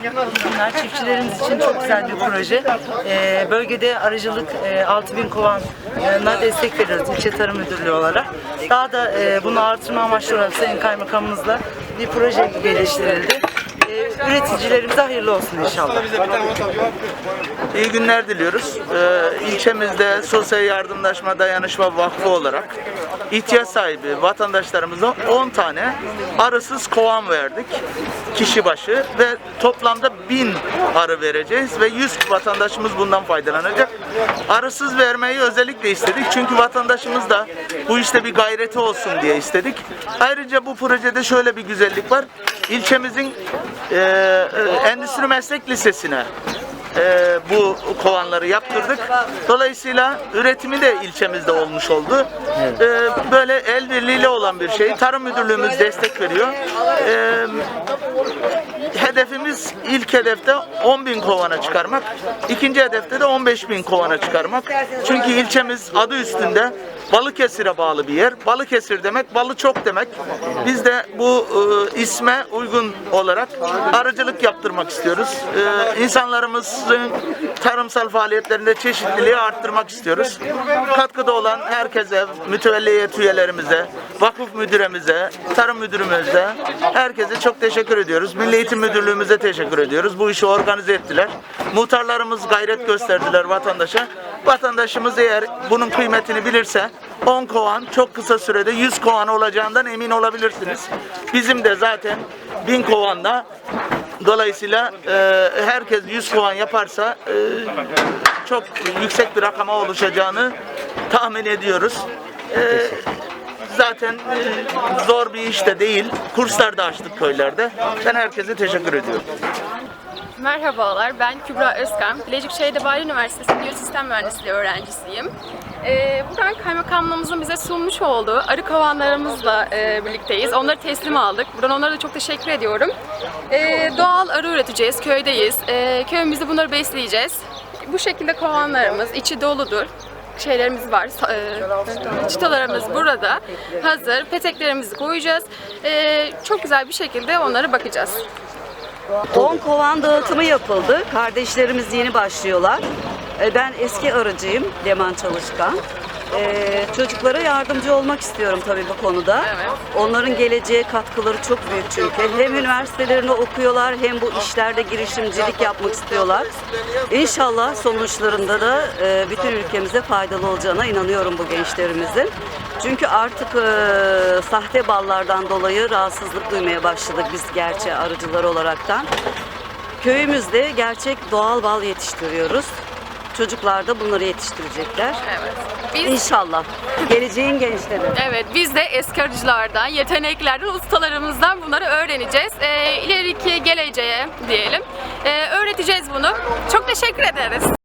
Bunlar çiftçilerimiz için çok güzel bir proje. Ee, bölgede arıcılık e, 6000 kovanına destek veriyoruz ilçe tarım müdürlüğü olarak. Daha da e, bunu artırma amaçlı olarak Sayın Kaymakamımızla bir proje geliştirildi. Üreticilerimize hayırlı olsun inşallah. İyi günler diliyoruz. Ee, ilçemizde Sosyal Yardımlaşma Dayanışma Vakfı olarak ihtiyaç sahibi vatandaşlarımıza 10 tane arısız kovan verdik. Kişi başı ve toplamda 1000 arı vereceğiz ve 100 vatandaşımız bundan faydalanacak. Arısız vermeyi özellikle istedik çünkü vatandaşımız da bu işte bir gayreti olsun diye istedik. Ayrıca bu projede şöyle bir güzellik var. İlçemizin e, e, Endüstri Meslek Lisesi'ne e, bu kovanları yaptırdık. Dolayısıyla üretimi de ilçemizde olmuş oldu. E, böyle el birliğiyle olan bir şey. Tarım Müdürlüğümüz destek veriyor. E, hedefimiz ilk hedefte 10 bin kovana çıkarmak. ikinci hedefte de 15 bin kovana çıkarmak. Çünkü ilçemiz adı üstünde Balıkesir'e bağlı bir yer. Balıkesir demek balı çok demek. Biz de bu e, isme uygun olarak arıcılık yaptırmak istiyoruz. E, insanlarımızın tarımsal faaliyetlerinde çeşitliliği arttırmak istiyoruz. Katkıda olan herkese, mütevelliyet üyelerimize, vakıf müdüremize, tarım müdürümüze, herkese çok teşekkür ediyoruz. Milli Eğitim Müdürlüğümüze teşekkür ediyoruz. Bu işi organize ettiler. Muhtarlarımız gayret gösterdiler vatandaşa. Vatandaşımız eğer bunun kıymetini bilirse 10 kovan çok kısa sürede 100 kovan olacağından emin olabilirsiniz. Bizim de zaten 1000 kovanla dolayısıyla e, herkes 100 kovan yaparsa e, çok yüksek bir rakama oluşacağını tahmin ediyoruz. E, zaten e, zor bir iş de değil. Kurslar da açtık köylerde. Ben herkese teşekkür ediyorum. Merhabalar, ben Kübra Özkan. Bilecik Şehit Bahri Üniversitesi Biyosistem Mühendisliği öğrencisiyim. Ee, buradan kaymakamlığımızın bize sunmuş olduğu arı kovanlarımızla e, birlikteyiz. Onları teslim aldık. Buradan onlara da çok teşekkür ediyorum. Ee, doğal arı üreteceğiz, köydeyiz. Ee, köyümüzde bunları besleyeceğiz. Bu şekilde kovanlarımız içi doludur şeylerimiz var. e, Çıtalarımız burada. Hazır. Peteklerimizi koyacağız. Ee, çok güzel bir şekilde onlara bakacağız. 10 kovan dağıtımı yapıldı. Kardeşlerimiz yeni başlıyorlar. E, Ben eski arıcıyım, Leman Çalışkan. E, çocuklara yardımcı olmak istiyorum tabii bu konuda. Evet. Onların geleceğe katkıları çok büyük çünkü. Hem üniversitelerini okuyorlar hem bu işlerde girişimcilik yapmak istiyorlar. İnşallah sonuçlarında da e, bütün ülkemize faydalı olacağına inanıyorum bu gençlerimizin. Çünkü artık e, sahte ballardan dolayı rahatsızlık duymaya başladık biz gerçi arıcılar olaraktan. Köyümüzde gerçek doğal bal yetiştiriyoruz. Çocuklar da bunları yetiştirecekler. Evet. Biz İnşallah. Geleceğin gençleri. Evet, biz de eski arıcılardan, yeteneklerden, ustalarımızdan bunları öğreneceğiz. Ee, ileriki geleceğe diyelim. Ee, öğreteceğiz bunu. Çok teşekkür ederiz.